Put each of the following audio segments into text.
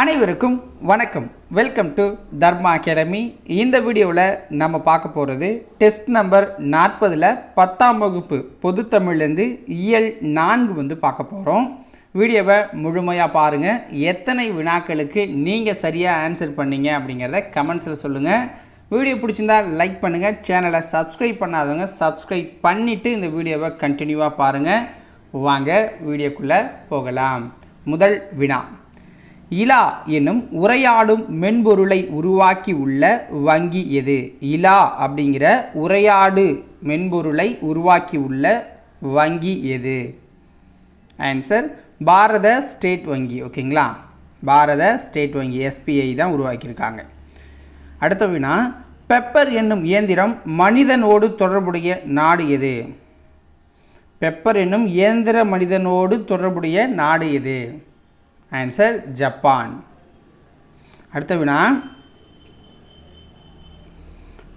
அனைவருக்கும் வணக்கம். Welcome to Dharma academy இந்த வீடியோவில் நம்ம பார்க்க போகிறது டெஸ்ட் நம்பர் நாற்பதில் பத்தாம் வகுப்பு பொதுத்தமிழ்லேருந்து இயல் நான்கு வந்து பார்க்க போகிறோம் வீடியோவை முழுமையாக பாருங்கள் எத்தனை வினாக்களுக்கு நீங்கள் சரியாக ஆன்சர் பண்ணீங்க அப்படிங்கிறத கமெண்ட்ஸில் சொல்லுங்கள் வீடியோ பிடிச்சிருந்தா லைக் பண்ணுங்கள் சேனலை சப்ஸ்கிரைப் பண்ணாதவங்க சப்ஸ்கிரைப் பண்ணிவிட்டு இந்த வீடியோவை கண்டினியூவாக பாருங்கள் வாங்க வீடியோக்குள்ளே போகலாம். முதல் வினா. இலா என்னும் உரையாடும் மென்பொருளை உருவாக்கி உள்ள வங்கி எது? இலா அப்படிங்கிற உரையாடு மென்பொருளை உருவாக்கி உள்ள வங்கி எது? ஆன்சர் பாரத ஸ்டேட் வங்கி. ஓகேங்களா? பாரத ஸ்டேட் வங்கி எஸ்பிஐ தான் உருவாக்கியிருக்காங்க. அடுத்த வினா பெப்பர் என்னும் இயந்திரம் மனிதனோடு தொடர்புடைய நாடு எது? பெப்பர் என்னும் இயந்திர மனிதனோடு தொடர்புடைய நாடு எது? ஆன்சர் ஜப்பான் அடுத்த வினா.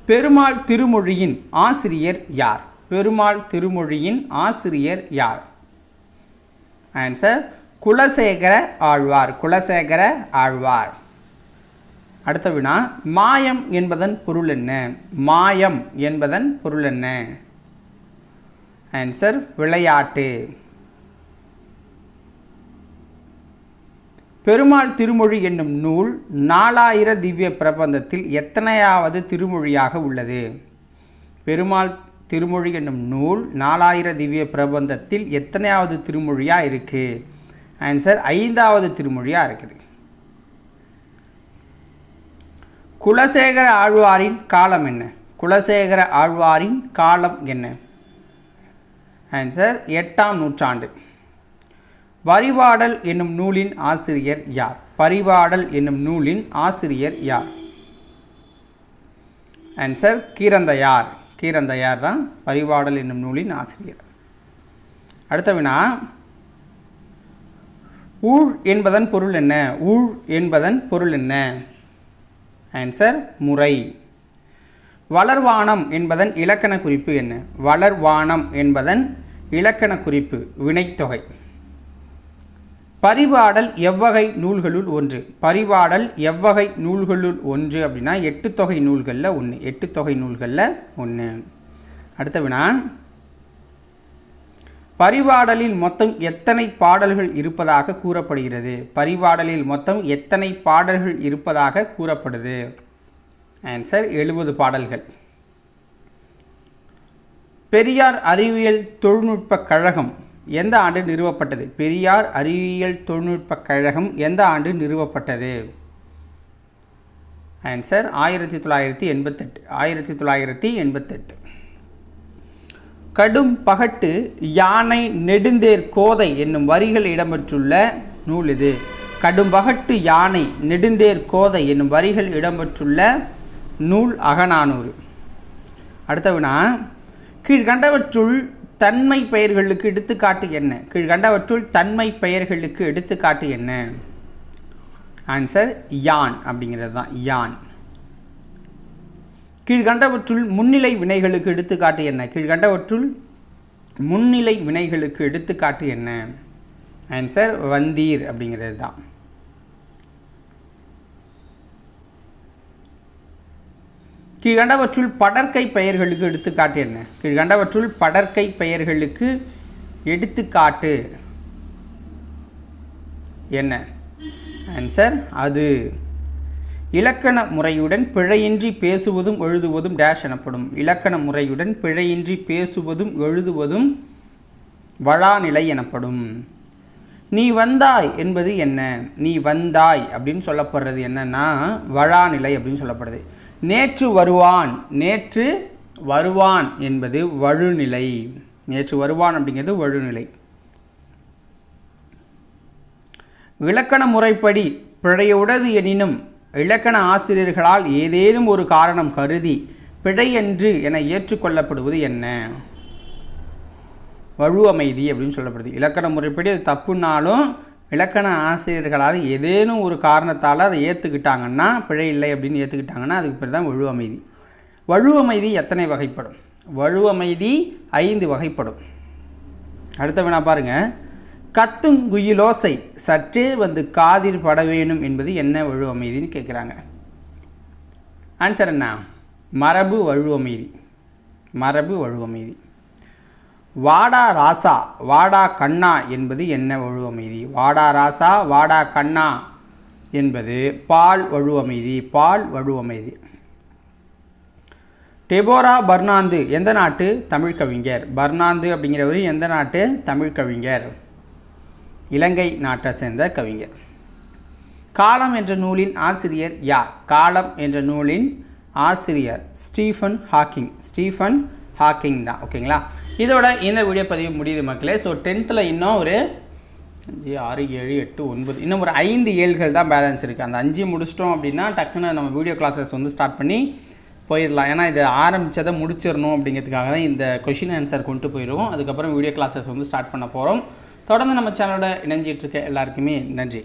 பெருமாள் திருமொழியின் ஆசிரியர் யார்? பெருமாள் திருமொழியின் ஆசிரியர் யார்? ஆன்சர் குலசேகர ஆழ்வார். குலசேகர ஆழ்வார். அடுத்த வினா மாயம் என்பதன் பொருள் என்ன? மாயம் என்பதன் பொருள் என்ன? ஆன்சர் விளையாட்டு. பெருமாள் திருமொழி என்னும் நூல் நாலாயிர திவ்ய பிரபந்தத்தில் எத்தனையாவது திருமொழியாக உள்ளது? பெருமாள் திருமொழி என்னும் நூல் நாலாயிர திவ்ய பிரபந்தத்தில் எத்தனையாவது திருமொழியாக இருக்குது ஆன்சர் ஐந்தாவது திருமொழியாக இருக்குது. குலசேகர ஆழ்வாரின் காலம் என்ன? குலசேகர ஆழ்வாரின் காலம் என்ன? ஆன்சர் எட்டாம் நூற்றாண்டு. பரிபாடல் என்னும் நூலின் ஆசிரியர் யார்? பரிபாடல் என்னும் நூலின் ஆசிரியர் யார்? ஆன்சர் கீரந்தையார். கீரந்தையார் தான் பரிபாடல் என்னும் நூலின் ஆசிரியர். அடுத்த வினா ஊழ் என்பதன் பொருள் என்ன? ஊழ் என்பதன் பொருள் என்ன? ஆன்சர் முறை. வளர்வானம் என்பதன் இலக்கண குறிப்பு என்ன? வளர்வானம் என்பதன் இலக்கண குறிப்பு வினைத்தொகை. பரிபாடல் எவ்வகை நூல்களுள் ஒன்று. பரிபாடல் எவ்வகை நூல்களுள் ஒன்று அப்படின்னா எட்டு தொகை நூல்களில் ஒன்று எட்டு தொகை நூல்களில் ஒன்று அடுத்த வினா. பரிபாடலில் மொத்தம் எத்தனை பாடல்கள் இருப்பதாக கூறப்படுகிறது? பரிபாடலில் மொத்தம் எத்தனை பாடல்கள் இருப்பதாக கூறப்படுது? ஆன்சர் எழுபது பாடல்கள். பெரியார் அறிவியல் தொழில்நுட்ப கழகம் எந்த ஆண்டு நிறுவப்பட்டது? பெரியார் அறிவியல் தொழில்நுட்ப கழகம் எந்த ஆண்டு நிறுவப்பட்டது? ஆன்சர் ஆயிரத்தி தொள்ளாயிரத்தி எண்பத்தெட்டு. ஆயிரத்தி தொள்ளாயிரத்தி எண்பத்தெட்டு. கடும் பகட்டு யானை நெடுந்தேர் கோதை என்னும் வரிகள் இடம்பெற்றுள்ள நூல் இது. கடும் பகட்டு யானை நெடுந்தேர் கோதை என்னும் வரிகள் இடம்பெற்றுள்ள நூல் அகநானூறு. அடுத்த வினா. கீழ்கண்டவற்றுள் தன்மை பெயர்களுக்கு எடுத்துக்காட்டு என்ன? கீழ்கண்டவற்றுள் தன்மை பெயர்களுக்கு எடுத்துக்காட்டு என்ன? ஆன்சர் யான் அப்படிங்கிறது தான். யான். கீழ்கண்டவற்றுள் முன்னிலை வினைகளுக்கு எடுத்துக்காட்டு என்ன? கீழ்கண்டவற்றுள் முன்னிலை வினைகளுக்கு எடுத்துக்காட்டு என்ன? ஆன்சர் வந்தீர் அப்படிங்கிறது தான். கீழ்கண்டவற்றுள் படற்கை பெயர்களுக்கு எடுத்துக்காட்டு என்ன? கீழ்கண்டவற்றுள் படற்கை பெயர்களுக்கு எடுத்துக்காட்டு என்ன? ஆன்சர் அது இலக்கண முறையுடன் பிழையின்றி பேசுவதும் எழுதுவதும் டேஷ் எனப்படும். இலக்கண முறையுடன் பிழையின்றி பேசுவதும் எழுதுவதும் வழாநிலை எனப்படும். நீ வந்தாய் என்பது என்ன? நீ வந்தாய் அப்படின்னு சொல்லப்படுறது என்னன்னா வளாநிலை அப்படின்னு சொல்லப்படுது. நேற்று வருவான் நேற்று வருவான் என்பது வழுநிலை. நேற்று வருவான் அப்படிங்கிறது வழுநிலை. இலக்கண முறைப்படி பிழையுடது எனினும் இலக்கண ஆசிரியர்களால் ஏதேனும் ஒரு காரணம் கருதி பிழையன்று என ஏற்றுக்கொள்ளப்படுவது என்ன? வழு அமைதி அப்படின்னு சொல்லப்படுது. இலக்கண முறைப்படி அது தப்புனாலும் இலக்கண ஆசிரியர்களால் ஏதேனும் ஒரு காரணத்தால் அதை ஏற்றுக்கிட்டாங்கன்னா பிழை இல்லை அப்படின்னு ஏற்றுக்கிட்டாங்கன்னா அதுக்கு பேர் தான் வழு அமைதி. வழு அமைதி எத்தனை வகைப்படும்? வழு அமைதி ஐந்து வகைப்படும். அடுத்த வினா பாருங்கள் கத்துங்குயிலோசை சற்றே வந்து காதில் பட வேணும் என்பது என்ன வழு அமைதின்னு கேட்குறாங்க ஆன்சர் என்ன? மரபு வழு அமைதி. மரபு வழு அமைதி. வாடா ராசா வாடா கண்ணா என்பது என்ன வழுவமைதி? வாடா ராசா வாடா கண்ணா என்பது பால் வழுவமைதி பால் வழுவமைதி. டெபோரா பர்னாந்து எந்த நாட்டு? தமிழ் கவிஞர். பர்னாந்து அப்படிங்கிறவர் எந்த நாட்டு? தமிழ் கவிஞர். இலங்கை நாட்டை சேர்ந்த கவிஞர். காலம் என்ற நூலின் ஆசிரியர் யார்? காலம் என்ற நூலின் ஆசிரியர் ஸ்டீஃபன் ஹாக்கிங். ஸ்டீஃபன் ஹாக்கிங் தான் ஓகேங்களா இதோட இந்த வீடியோ பதிவு முடியுது மக்களே. ஸோ டென்த்தில் இன்னும் ஒரு அஞ்சு ஆறு ஏழு எட்டு ஒன்பது இன்னும் ஒரு ஐந்து ஏழுகள் தான் பேலன்ஸ் இருக்குது அந்த அஞ்சு முடிச்சிட்டோம் அப்படின்னா டக்குன்னு நம்ம வீடியோ கிளாஸஸ் வந்து ஸ்டார்ட் பண்ணி போயிடலாம் ஏன்னா இது ஆரம்பித்ததை முடிச்சிடணும் அப்படிங்கிறதுக்காக தான் இந்த கொஷின் ஆன்சர் கொண்டு போயிடுவோம் அதுக்கப்புறம் வீடியோ கிளாஸஸ் வந்து ஸ்டார்ட் பண்ண போகிறோம் தொடர்ந்து நம்ம சேனலோட இணைஞ்சிட்ருக்க எல்லாருக்குமே நன்றி.